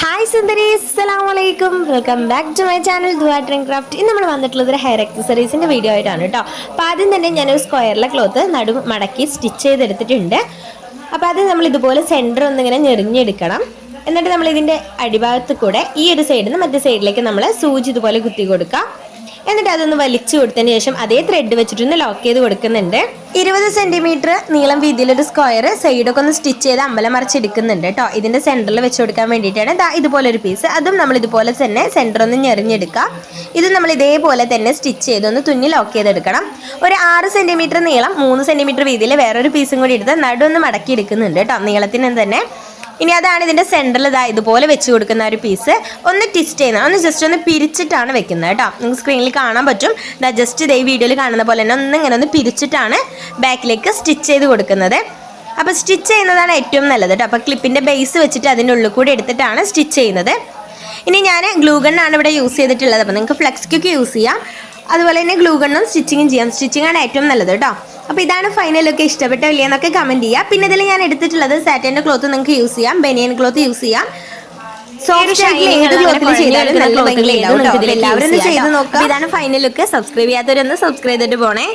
Hi സുന്ദരീസ് അസ്സലാമു അലൈക്കും welcome back to my channel ദുവാട്രിങ് craft ഇന്ന് നമ്മൾ വന്നിട്ടുള്ളത് ഒരു ഹെയർ അക്സസറീസിന്റെ വീഡിയോ ആയിട്ടാണ് കേട്ടോ. അപ്പോൾ ആദ്യം തന്നെ ഞാനൊരു സ്ക്വയറിലെ ക്ലോത്ത് നടു മടക്കി സ്റ്റിച്ച് ചെയ്തെടുത്തിട്ടുണ്ട്. അപ്പോൾ അത് നമ്മൾ ഇതുപോലെ സെന്റർ ഒന്നിങ്ങനെ ഞെറിഞ്ഞെടുക്കണം. എന്നിട്ട് നമ്മൾ ഇതിന്റെ അടിഭാഗത്ത് കൂടെ ഈ ഒരു സൈഡിൽ നിന്ന് മറ്റേ സൈഡിലേക്ക് നമ്മൾ സൂചി ഇതുപോലെ കുത്തി കൊടുക്കാം. എന്നിട്ട് അതൊന്ന് വലിച്ചു കൊടുത്തതിന് ശേഷം അതേ ത്രെഡ് വെച്ചിട്ടൊന്ന് ലോക്ക് ചെയ്ത് കൊടുക്കുന്നുണ്ട്. ഇരുപത് സെന്റിമീറ്റർ നീളം വീതിയിലൊരു സ്ക്വയർ സൈഡൊക്കെ ഒന്ന് സ്റ്റിച്ച് ചെയ്ത് അമ്പലം മറിച്ചെടുക്കുന്നുണ്ട് കേട്ടോ. ഇതിന്റെ സെന്ററിൽ വെച്ച് കൊടുക്കാൻ വേണ്ടിയിട്ടാണ്. ദാ ഇതുപോലെ ഒരു പീസ് അതും നമ്മൾ ഇതുപോലെ തന്നെ സെന്റർ ഒന്ന് ഞെറിഞ്ഞെടുക്കാം ഇത് നമ്മൾ ഇതേപോലെ തന്നെ സ്റ്റിച്ച് ചെയ്ത് ഒന്ന് തുന്നി ലോക്ക് ചെയ്തെടുക്കണം. ഒരു ആറ് സെന്റിമീറ്റർ നീളം മൂന്ന് സെന്റിമീറ്റർ വീതിയിൽ വേറൊരു പീസും കൂടി എടുത്ത് നടുവൊന്ന് മടക്കി എടുക്കുന്നുണ്ട് കേട്ടോ. നീളത്തിന് തന്നെ. ഇനി അതാണ് ഇതിന്റെ സെന്ററിൽ ഇതാ ഇതുപോലെ വെച്ച് കൊടുക്കുന്ന ഒരു പീസ് ഒന്ന് ട്വിസ്റ്റ് ചെയ്യുന്ന ഒന്ന് ജസ്റ്റ് ഒന്ന് പിരിച്ചിട്ടാണ് വെക്കുന്നത് കേട്ടോ. നിങ്ങൾക്ക് സ്ക്രീനിൽ കാണാൻ പറ്റും. ഇതാ ജസ്റ്റ് ഇതേ വീഡിയോയിൽ കാണുന്ന പോലെ തന്നെ ഒന്ന് ഇങ്ങനെ ഒന്ന് പിരിച്ചിട്ടാണ് ബാക്കിലേക്ക് സ്റ്റിച്ച് ചെയ്ത് കൊടുക്കുന്നത്. അപ്പോൾ സ്റ്റിച്ച് ചെയ്യുന്നതാണ് ഏറ്റവും നല്ലത് കേട്ടോ. അപ്പോൾ ക്ലിപ്പിന്റെ ബേസ് വെച്ചിട്ട് അതിന്റെ ഉള്ളിൽ കൂടി എടുത്തിട്ടാണ് സ്റ്റിച്ച് ചെയ്യുന്നത്. ഇനി ഞാൻ ഗ്ലൂ ഗണ്ണാണ് ഇവിടെ യൂസ് ചെയ്തിട്ടുള്ളത്. അപ്പോൾ നിങ്ങൾക്ക് ഫ്ലെക്സ്ക്കൊക്കെ യൂസ് ചെയ്യാം. അതുപോലെ തന്നെ ഗ്ലൂ ഗണ്ണും സ്റ്റിച്ചിങ്ങും ചെയ്യാം. സ്റ്റിച്ചിങ്ങാണ് ഏറ്റവും നല്ലത് കേട്ടോ. അപ്പോൾ ഇതാണ് ഫൈനൽ ലുക്ക് ഇഷ്ടപ്പെട്ടോ എന്നൊക്കെ കമന്റ് ചെയ്യുക പിന്നെ ഇതിൽ ഞാൻ എടുത്തിട്ടുള്ളത് സാറ്റന്റെ ക്ലോത്ത് നിങ്ങൾക്ക് യൂസ് ചെയ്യാം ബനിയൻ ക്ലോത്ത് യൂസ് ചെയ്യാം. എല്ലാവരും ചെയ്ത് നോക്കാം ഇതാണ് ഫൈനൽ ലുക്ക് സബ്സ്ക്രൈബ് ചെയ്യാത്തവരൊന്ന് സബ്സ്ക്രൈബ് ചെയ്തിട്ട് പോണേ.